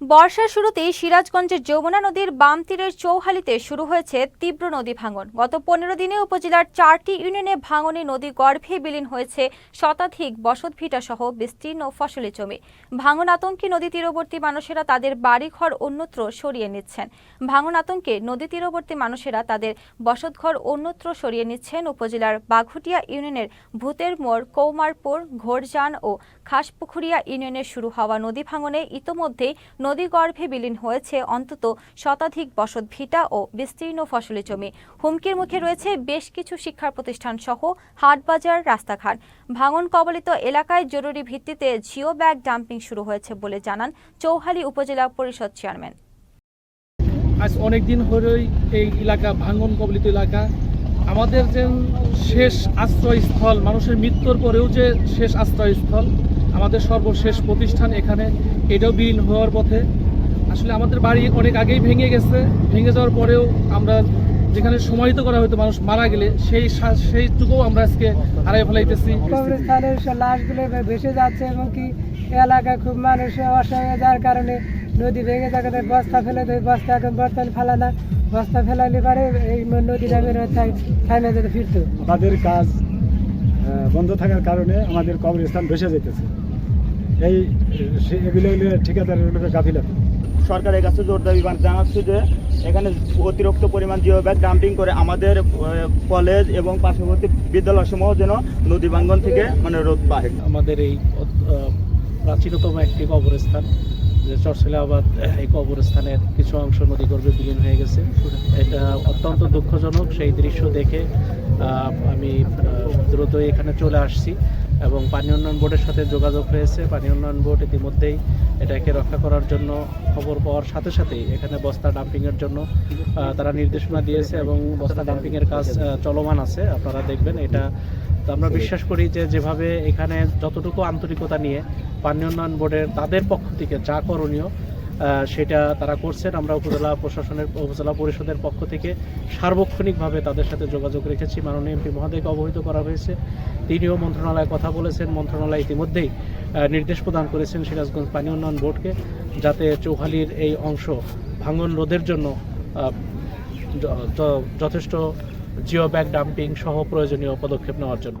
বর্ষার শুরুতেই সিরাজগঞ্জের যমুনা নদীর বাম তীরের চৌহালিতে শুরু হয়েছে তীব্র নদী ভাঙন। গত পনেরো দিনে উপজেলার চারটি ইউনিয়নে ভাঙনে নদী গর্ভে বিলীন হয়েছে শতাধিক বসতভিটা সহ বিস্তীর্ণ ফসলি জমি। ভাঙন আতঙ্কে নদী তীরবর্তী মানুষেরা তাদের বাড়িঘর অন্যত্র সরিয়ে নিচ্ছেন। ভাঙন আতঙ্কে নদী তীরবর্তী মানুষেরা তাদের বসতঘর অন্যত্র সরিয়ে নিচ্ছেন উপজেলার বাঘুটিয়া ইউনিয়নের ভূতের মোড়, কৌমারপুর ঘোরজান ও খাসপুখুরিয়া ইউনিয়নে শুরু হওয়া নদী ভাঙনে ইতোমধ্যেই নদীগর্ভে বিলীন হয়েছে অন্তত শতাধিক বসত ভিটা ও বিস্তীর্ণ ফসলি জমি। হুমকির মুখে রয়েছে বেশ কিছু শিক্ষা প্রতিষ্ঠান সহ হাটবাজার, রাস্তাঘাট। ভাঙন কবলিত এলাকায় জরুরি ভিত্তিতে জিও ব্যাগ ডাম্পিং শুরু হয়েছে বলে জানান চৌহালি উপজেলা পরিষদ চেয়ারম্যান। আজ অনেক দিন ধরেই এই এলাকা ভাঙ্গন কবলিত এলাকা। আমাদের যে শেষ আশ্রয়স্থল, মানুষের মৃত্যুর পরেও যে শেষ আশ্রয়স্থল আমাদের সর্বশেষ প্রতিষ্ঠান এখানে এটাও বিলীন হওয়ার পথে। আসলে আমাদের বাড়ি অনেক আগেই ভেঙে গেছে। ভেঙে যাওয়ার পরেও আমরা যেখানে সমাহিত করা হয়তো মানুষ মারা গেলে সেই সেইটুকুও আমরা আজকে হারাই ফেলাইতেছি। কবরস্থানের লাশগুলো ভেসে যাচ্ছে এবং কি এলাকায় খুব মানুষ অসহায় যাওয়ার কারণে নদী ভেঙে যাচ্ছে বস্তা ফেলে দেয়। বস্তা এখন বর্তমানে ফেলা না। বস্তা ফেলাইলে পারে এই নদী নামের থাইমে যেতে ফিরতো। তাদের কাজ বন্ধ থাকার কারণে আমাদের কবরস্থান ভেসে যেতেছে এই এগুলো ঠিকাদারের গাফিলাতি। সরকারের কাছে জোর দাবি জানাচ্ছি যে এখানে অতিরিক্ত পরিমাণ জিও ব্যাগ ডাম্পিং করে আমাদের কলেজ এবং পার্শ্ববর্তী বিদ্যালয়সমূহ যেন নদী ভাঙ্গন থেকে মানে রোধ পায়। আমাদের এই প্রাচীনতম একটি কবরস্থান যে চরশিলাবাদ এই কবরস্থানের কিছু অংশ নদীগর্ভে বিলীন হয়ে গেছে। এটা অত্যন্ত দুঃখজনক সেই দৃশ্য দেখে আমি আহ, দ্রুতই এখানে চলে আসছি। এবং পানি উন্নয়ন বোর্ডের সাথে যোগাযোগ হয়েছে। পানি উন্নয়ন বোর্ড ইতিমধ্যেই এটাকে রক্ষা করার জন্য খবর পাওয়ার সাথে সাথেই এখানে বস্তা ডাম্পিংয়ের জন্য তারা নির্দেশনা দিয়েছে এবং বস্তা ডাম্পিংয়ের কাজ চলমান আছে। আপনারা দেখবেন এটা। তো আমরা বিশ্বাস করি যে যেভাবে এখানে যতটুকু আন্তরিকতা নিয়ে পানি উন্নয়ন বোর্ডের তাদের পক্ষ থেকে যা করণীয় সেটা তারা করছেন। আমরা উপজেলা প্রশাসনের, উপজেলা পরিষদের পক্ষ থেকে সার্বক্ষণিকভাবে তাদের সাথে যোগাযোগ রেখেছি। মাননীয় এমপি মহোদয়কে অবহিত করা হয়েছে। তিনিও মন্ত্রণালয়ে কথা বলেছেন। মন্ত্রণালয় ইতিমধ্যেই নির্দেশ প্রদান করেছেন সিরাজগঞ্জ পানি উন্নয়ন বোর্ডকে, যাতে চৌহালির এই অংশ ভাঙন রোধের জন্য যথেষ্ট জিও ব্যাগ ডাম্পিং সহ প্রয়োজনীয় পদক্ষেপ নেওয়ার জন্য।